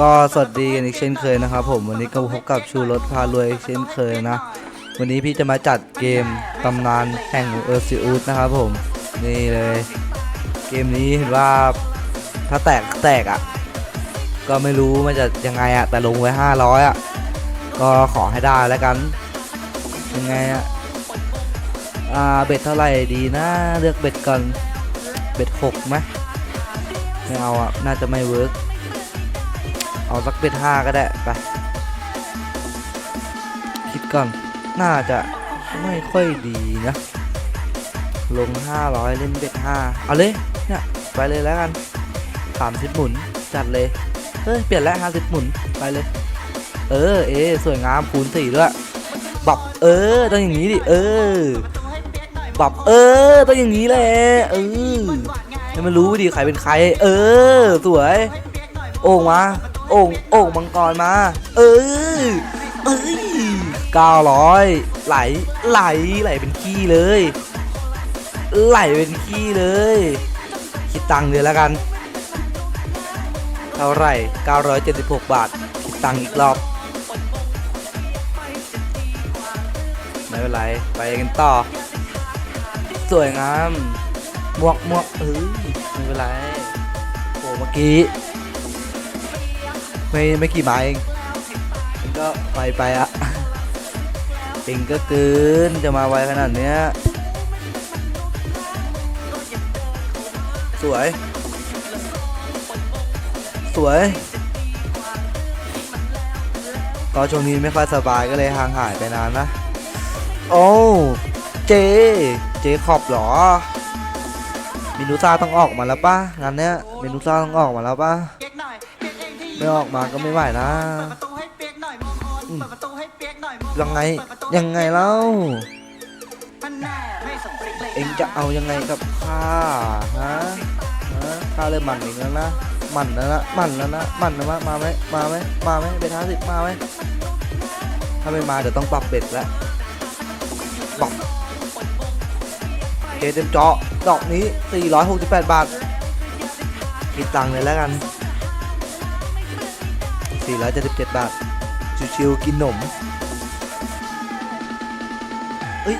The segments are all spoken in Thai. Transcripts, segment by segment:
ก็สวัสดีกันอีกเช่นเคยนะครับผมวันนี้ก็พบกับชูรถพารวยอีกเช่นเคยนะ วันนี้พี่จะมาจัดเกมตำนานแห่งเออร์ซิอุสนะครับผมนี่เลย เกมนี้เห็นว่าถ้าแตกแตกอะ ก็ไม่รู้มันจะยังไงอะ แต่ลงไว้ 500อะ ก็ขอให้ได้แล้วกัน ยังไงอะอ่าเบ็ดเท่าไหร่ดีนะ เลือกเบ็ดก่อนเบ็ดหกไหมไม่เอาอะ น่าจะไม่เวิร์ก เอาสักเบ็ดห้าก็ได้ไปคิดก่อน น่าจะไม่ค่อยดีนะ ลง 500 เล่นเบ็ด5เอาเลยเนี่ยไปเลยแล้วกัน30หมุนจัดเลย เฮ้ย เปลี่ยนแล้ว50หมุนไปเลย เออ เอสวยงามคูณสี่ด้วยบับเออต้องอย่างนี้ดิเออบับเออต้องอย่างนี้แหละเออให้มันรู้ดิใครเป็นใคร เออ สวย โอ่งมา โอ่งโอ่งมังกรมา เออเอ้ยเก้าร้อยไหลไหลไหลเป็นขี้เลย ไหลเป็นขี้เลย คิดตังค์เลยแล้วกันเท่าไหร่976 บาท คิดตังค์อีกรอบไม่เป็นไร ไปกันต่อ สวยงามหมวกหมวกเอ้ยไม่เป็นไรโอ้เมื่อกี้ ไม่ไม่กี่ไม้เองก็ไปไปอะเองก็เกินจะมาไวขนาดเนี้ยสวย สวยก็ช่วงนี้ไม่ค่อยสบายก็เลยห่างหายไปนานนะ โอ้เจ เจขอบเหรอ มินูซ่าต้องออกมาแล้วป่ะงานเนี้ยมินูซ่าต้องออกมาแล้วป่ะ ไม่ออกมาก็ไม่ไหวนะเปิดประตูให้เปียกหน่อยมองคอนเปิดประตูให้เปียกหน่อยมองคอนยังไงเปิดประตูยังไงเล่ามันแน่ไม่สมปริกเลยเอ็งจะเอายังไงกับข้าฮะฮะข้าเริ่มมันอีกแล้วนะมันแล้วนะมันแล้วนะมันแล้วนะมาไหมมาไหมมาไหมเบ็ดห้าสิบมาไหมถ้าไม่มาเดี๋ยวต้องปรับเบ็ดแล้วปรับเทเต็มเจาะดอกนี้ 468 บาทคิดตังค์เลยแล้วกัน 477 บาท ชิวๆกินหนมเอ้ย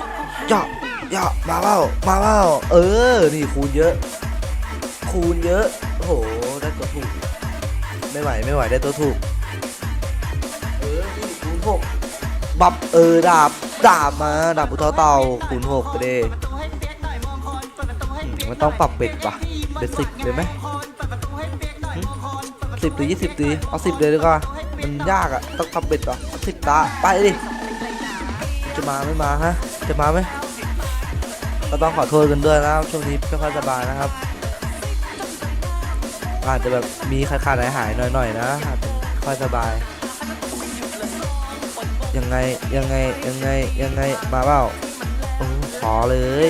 เจาะอย่ามาเปล่ามาเปล่าเออ นี่คูณเยอะ คูณเยอะ โอ้โห ได้ตัวถูก ไม่ไหว ไม่ไหว ได้ตัวถูก เออ นี่คูณหกบับ เออ ดาบ ดาบมา ดาบพุทธเต่าคูณหกไปเดเปิดประตูให้เปียกหน่อยมองคอนเปิดประตูให้เปียกมันต้องปรับเบ็ดปะเบ็ดสิบเลยไหม สิบหรือยี่สิบดีเอาสิบเลยดีกว่ามันยากอะต้องปรับเบ็ดเหรอสิบตาไปดิจะมาไม่มาฮะจะมาไหมก็ต้องขอโทษกันด้วยนะครับช่วงนี้ไม่ค่อยสบายนะครับอาจจะแบบมีขาดขาดหายหายหน่อยๆนะอาจจะค่อยสบาย ยังไงยังไงยังไงยังไงมาเปล่าขอเลย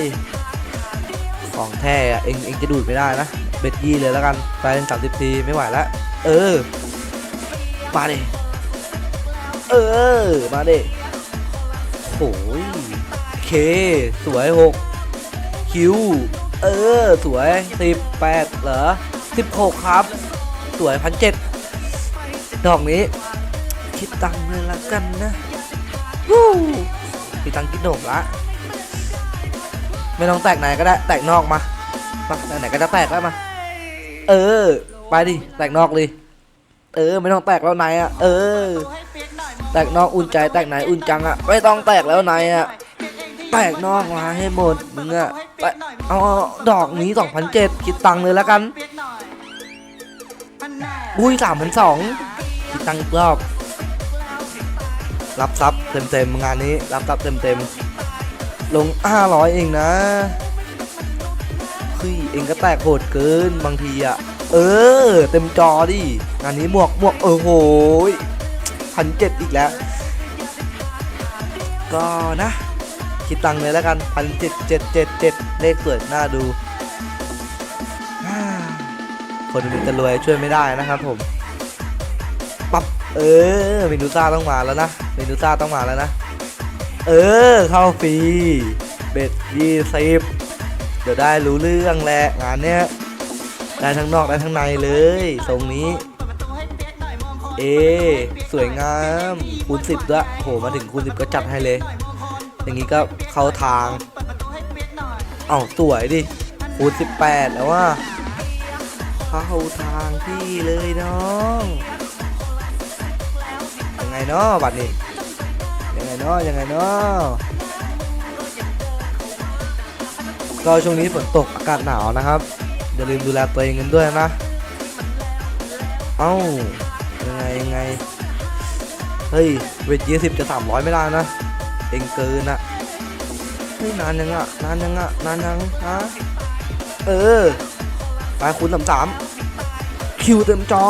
ของแท้อะเองเองจะดูดไม่ได้นะ เบ็ดยี่เลยแล้วกันไปเป็นสามสิบทีไม่ไหวแล้วเออ มาดิเออ มาดิโอ้ยเค สวยหกคิว เออ สวยสิบแปดเหรอสิบหกครับ สวยพันเจ็ดดอกนี้ คิดตังค์เลยละกันนะวู้คิดตังค์กินหนมละ ไม่ต้องแตกไหนก็ได้ แตกนอกมา มาแตกไหนก็จะแตกแล้วมา เออ ไปดิ แตกนอกเลย เออ ไม่ต้องแตกแล้วไหนอะ เออ แตกนอกอุ่นใจแตกไหนอุ่นจังอะ ไม่ต้องแตกแล้วไหนอะ แตกนอกมาให้หมดมึงอะไปเอาดอกนี้2,007คิดตังค์เลยแล้วกันเปียกหน่อยมันแน่อุ้ย3,200คิดตังค์อีกรอบ รับทรัพย์เต็มๆงานนี้ รับทรัพย์เต็มๆ ลง500เองนะ คือเองก็แตกโหดเกินบางทีอะเออ เต็มจอดิงานนี้หมวกหมวกเออโหยพันเจ็ดอีกแล้ว ก็นะ คิดตังค์เลยแล้วกันพันเจ็ดเจ็ดเจ็ดเจ็ดเลขสวยน่าดู คนมันจะรวยช่วยไม่ได้นะครับผมปั๊บเออเมนูซ่าต้องมาแล้วนะเมนูซ่าต้องมาแล้วนะ เออ เข้าฟรีเบ็ดยี่สิบ เดี๋ยวได้รู้เรื่องแหละงานเนี้ยได้ทั้งนอกได้ทั้งในเลยทรงนี้ เอ สวยงามคูณ10ด้วยโหมาถึงคูณ10ก็จัดให้เลย อย่างนี้ก็เข้าทางเอ้าสวยดิคูณ18แปดแล้วว่าเข้าทางพี่เลยน้องยังไงเนาะบัดนี้ยังไงเนาะยังไงเนาะ ก็ช่วงนี้ฝนตกอากาศหนาวนะครับอย่าลืมดูแลตัวเองกันด้วยนะ เอ้ายังไงยังไง เฮ้ยเวทยี่สิบจะสามร้อยไม่ได้นะ เองเกินอะเฮ้ยนานยังอะนานยังอะนานยังฮะเออไปคูณสามสามคิวเต็มจอ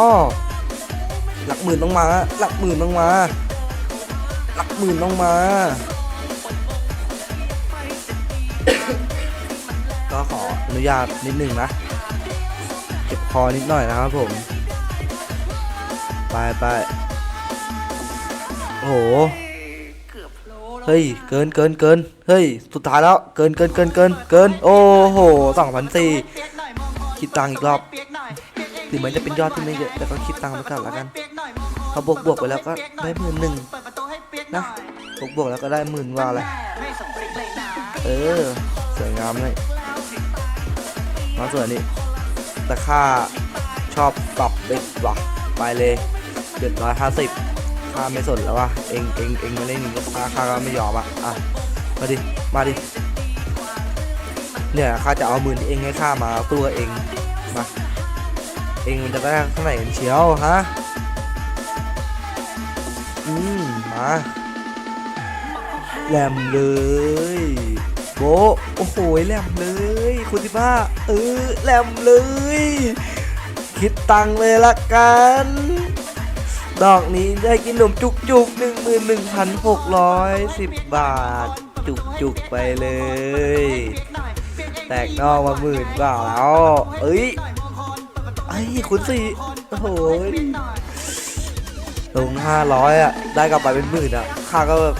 หลักหมื่นต้องมา หลักหมื่นต้องมา หลักหมื่นต้องมา ก็ขออนุญาตนิดหนึ่งนะเจ็บคอนิดหน่อยนะครับผม ไปไปโอ้โห เฮ้ย เกินเกินเกินเฮ้ย สุดท้ายแล้ว เกินเกินเกินเกินเกิน โอ้โหสองพันสี่คิดตังค์อีกรอบถึงแม้จะเป็นยอดที่ไม่เยอะแต่ก็คิดตังค์ไปก่อนละกันพอบวกบวกไปแล้วก็ได้หมื่นหนึ่งนะบวกบวกแล้วก็ได้หมื่นว่าเลยเออสวยงามเลย มาสวยนี่แต่ค่าชอบปรับเด็กว่ะไปเลยเดือดร้อยห้าสิบค่าไม่สนแล้ววะเองเองเองมาเล่นก็ค่าค่าก็ไม่ยอมอะอะมาดิมาดิเนี่ยข้าจะเอาหมื่นเองให้ข้ามาตัวเองมาเองมันจะได้เท่าไหร่เชียวฮะอืมมาแหลมเลย โบะโอ้โหแหลมเลยคุณที่บ้าเออแหลมเลย คิดตังเลยละกัน ดอกนี้ได้กินขนมจุกจุกหนึ่งหมื่นหนึ่งพันหกร้อยสิบบาท จุกจุกไปเลย แตกนอกมาหมื่นกว่าแล้วเอ้ยไอ้คุณสี่โอ้โหลงห้าร้อยอะ ได้กลับไปเป็นหมื่นอะข้าก็แบบ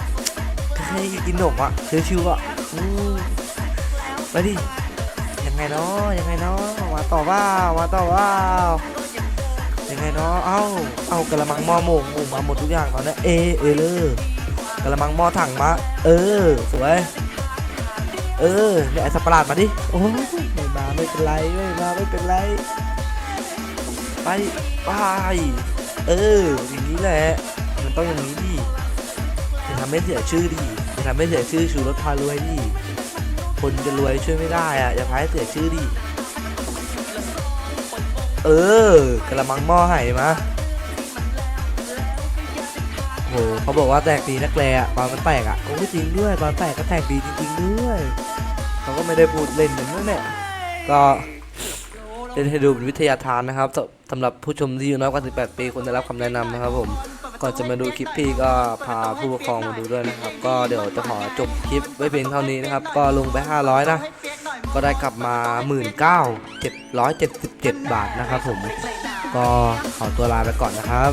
ให้กินขนมอะชิวๆอะอื มาดิยังไงเนาะยังไงเนาะมาต่อว่ามาต่อว่ายังไงเนาะเอ้าเอากระมังหม้อหมกหมูมาหมดทุกอย่างตอนนี้เอเอเลยกระมังหม้อถังมา เออสวยเออเนี่ยสัตว์ประหลาดมาดิโอ้ยไม่มาไม่เป็นไรไม่มาไม่เป็นไรไปไปเอออย่างนี้แหละมันต้องอย่างนี้ดิจะทำให้เสียชื่อดิจะทำให้เสียชื่อชูรถพารวยดิ คนจะรวยช่วยไม่ได้อะอย่าพายเสียชื่อดิ เออกระมังหม้อไห่มาโหเขาบอกว่าแตกดีนักแลอะตอนมันแตกอะโอ้จริงด้วยตอนแตกก็แตกดีจริงๆด้วยเขาก็ไม่ได้พูดเล่นกันนั่นแหละก็เล่นให้ดูเป็นวิทยาทานนะครับสำสำหรับผู้ชมที่อายุน้อยกว่า 18 ปีควรได้รับคำแนะนำนะครับผม ก่อนจะมาดูคลิปพี่ก็พาผู้ปกครองมาดูด้วยนะครับ ก็เดี๋ยวจะขอจบคลิปไว้เพียงเท่านี้นะครับ ก็ลงไป 500 นะ ก็ได้กลับมา 19,777 บาทนะครับผม ก็ขอตัวลาไปก่อนนะครับ